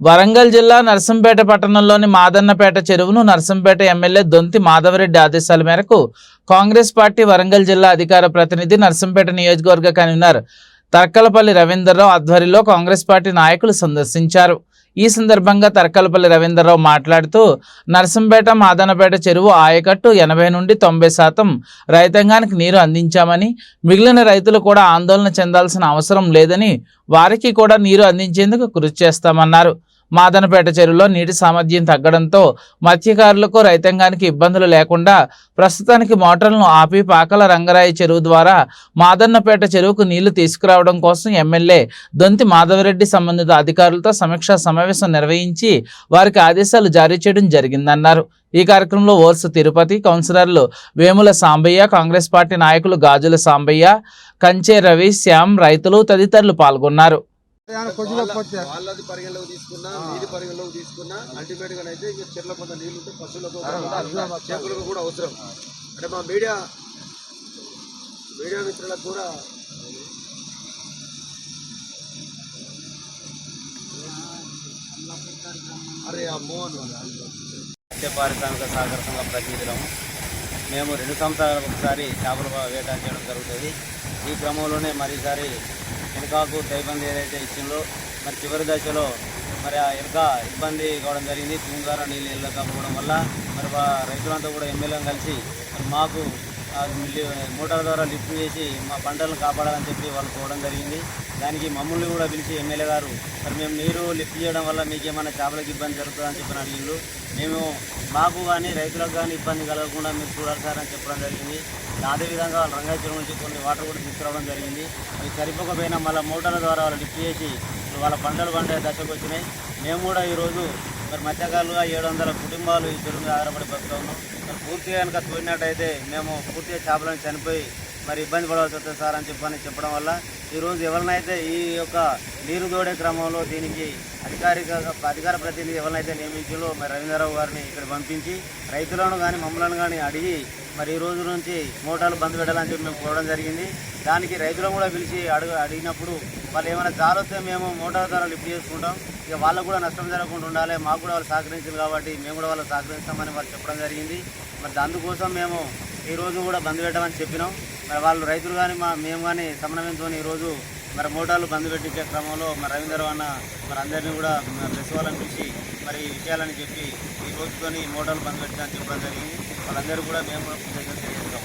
వరంగల్ జిల్లా నర్సంపేట పట్టణంలోని మాదన్నపేట చెరువును నర్సంపేట ఎమ్మెల్యే దొంతి మాధవరెడ్డి ఆదేశాల మేరకు కాంగ్రెస్ పార్టీ వరంగల్ జిల్లా అధికార ప్రతినిధి నర్సంపేట నియోజకవర్గ కన్వీనర్ తర్కలపల్లి రవీందర్రావు ఆధ్వర్యంలో కాంగ్రెస్ పార్టీ నాయకులు సందర్శించారు. ఈ సందర్భంగా తర్కలపల్లి రవీందర్రావు మాట్లాడుతూ నర్సంపేట మాదన్నపేట చెరువు ఆయకట్టు ఎనభై నుండి తొంభై శాతం రైతాంగానికి నీరు అందించామని మిగిలిన రైతులు కూడా ఆందోళన చెందాల్సిన అవసరం లేదని వారికి కూడా నీరు అందించేందుకు కృషి చేస్తామన్నారు. మాదనపేట చెరువులో నీటి సామర్థ్యం తగ్గడంతో మత్స్యకారులకు రైతాంగానికి ఇబ్బందులు లేకుండా ప్రస్తుతానికి మోటార్లను ఆపి పాకల రంగరాయి చెరువు ద్వారా మాదన్నపేట చెరువుకు నీళ్ళు తీసుకురావడం కోసం ఎమ్మెల్యే దొంతి మాధవరెడ్డి సంబంధిత అధికారులతో సమీక్షా సమావేశం నిర్వహించి వారికి ఆదేశాలు జారీ చేయడం జరిగిందన్నారు. ఈ కార్యక్రమంలో ఓర్సు తిరుపతి కౌన్సిలర్లు వేముల సాంబయ్య కాంగ్రెస్ పార్టీ నాయకులు గాజుల సాంబయ్య కంచే రవి శ్యామ్ రైతులు తదితరులు పాల్గొన్నారు. వాళ్ళది పరిగణలోకి తీసుకున్నా నీది పరిగణలోకి తీసుకున్నా అల్టిమేట్గా అయితే ఇక చెట్ల కొంత నీళ్ళు ఉంటే పశువులకు కూడా, చేపలకు కూడా అవసరం. అంటే మా మీడియా మీడియా మిత్రులకు కూడా అరే మత్స్య పారిశ్రామిక సహకార సంఘ ప్రతినిధులము. మేము రెండు సంవత్సరాలకు ఒకసారి చేపల వేట చేయడం జరుగుతుంది. ఈ క్రమంలోనే మరి ఈసారి ఎనకాకు ఏదైతే ఇచ్చిందో మరి చివరి దశలో మరి ఆ ఎనక ఇబ్బంది కావడం జరిగింది. తుంగార నీళ్ళు వెళ్ళకపోవడం వల్ల మరి రైతులంతా కూడా ఎమ్మెల్యేలను కలిసి మరి మాకు మోటార్ ద్వారా లిఫ్ట్ చేసి మా పంటలను కాపాడాలని చెప్పి వాళ్ళు పోవడం జరిగింది. దానికి మమ్మల్ని కూడా పిలిచి ఎమ్మెల్యే గారు మరి మేము నీరు లిఫ్ట్ చేయడం వల్ల మీకు ఏమైనా చేపలకు ఇబ్బంది జరుగుతుందని చెప్పిన అడిగిండు మేము మాకు కానీ రైతులకు కానీ ఇబ్బంది కలగకుండా మీరు చూడాలి సార్ అని చెప్పడం జరిగింది. అదేవిధంగా వాళ్ళ రంగాయచూరు నుంచి కొన్ని వాటర్ కూడా తీసుకురావడం జరిగింది. అవి సరిపోకపోయినా మళ్ళీ మోటార్ల ద్వారా వాళ్ళు లిఫ్ట్ చేసి వాళ్ళ పంటలు పండే దశకు వచ్చినాయి. మేము కూడా ఈరోజు మరి మత్స్యకారులుగా ఏడు వందల కుటుంబాలు ఈ చెరువు మీద ఆధారపడి బతుకుతా ఉన్నాం. పూర్తిగా కనుక తోడినట్టయితే మేము పూర్తిగా చేపలను చనిపోయి మరి ఇబ్బంది పడవలసి వస్తుంది సార్ అని చెప్పని చెప్పడం వల్ల ఈరోజు ఎవరినైతే ఈ యొక్క నీరు దోడే క్రమంలో దీనికి అధికారిక అధికార ప్రతినిధి ఎవరినైతే నియమించాలో మరి రవీంద్రరావు గారిని ఇక్కడ పంపించి రైతులను కానీ మమ్మలను కానీ అడిగి మరి ఈ రోజు నుంచి మోటార్లు బంద్ పెట్టాలని చెప్పి మేము కోరడం జరిగింది. దానికి రైతులను కూడా పిలిచి అడుగు అడిగినప్పుడు వాళ్ళు ఏమైనా జారొస్తే మేము మోటార్ ద్వారా లిఫ్ట్ చేసుకుంటాం. ఇక వాళ్ళకు కూడా నష్టం జరగకుండా ఉండాలి. మాకు కూడా వాళ్ళు సహకరించారు కాబట్టి మేము కూడా వాళ్ళు సహకరిస్తామని వాళ్ళు చెప్పడం జరిగింది. మరి అందుకోసం మేము ఈరోజు కూడా బంద్ పెట్టమని చెప్పినాం. మరి వాళ్ళు రైతులు కానీ మా మేము కానీ సమన్వయంతో ఈరోజు మరి మోటార్లు బంద్ పెట్టించే క్రమంలో మరి రవీంద్ర అన్న మరి అందరినీ కూడా మరి ప్రెస్ మరి విషయాలని చెప్పి ఈ రోజుతోని మోటార్లు బంద్ పెట్టాలని చెప్పడం జరిగింది. వాళ్ళందరూ కూడా మేము కూడా కృతజ్ఞతలు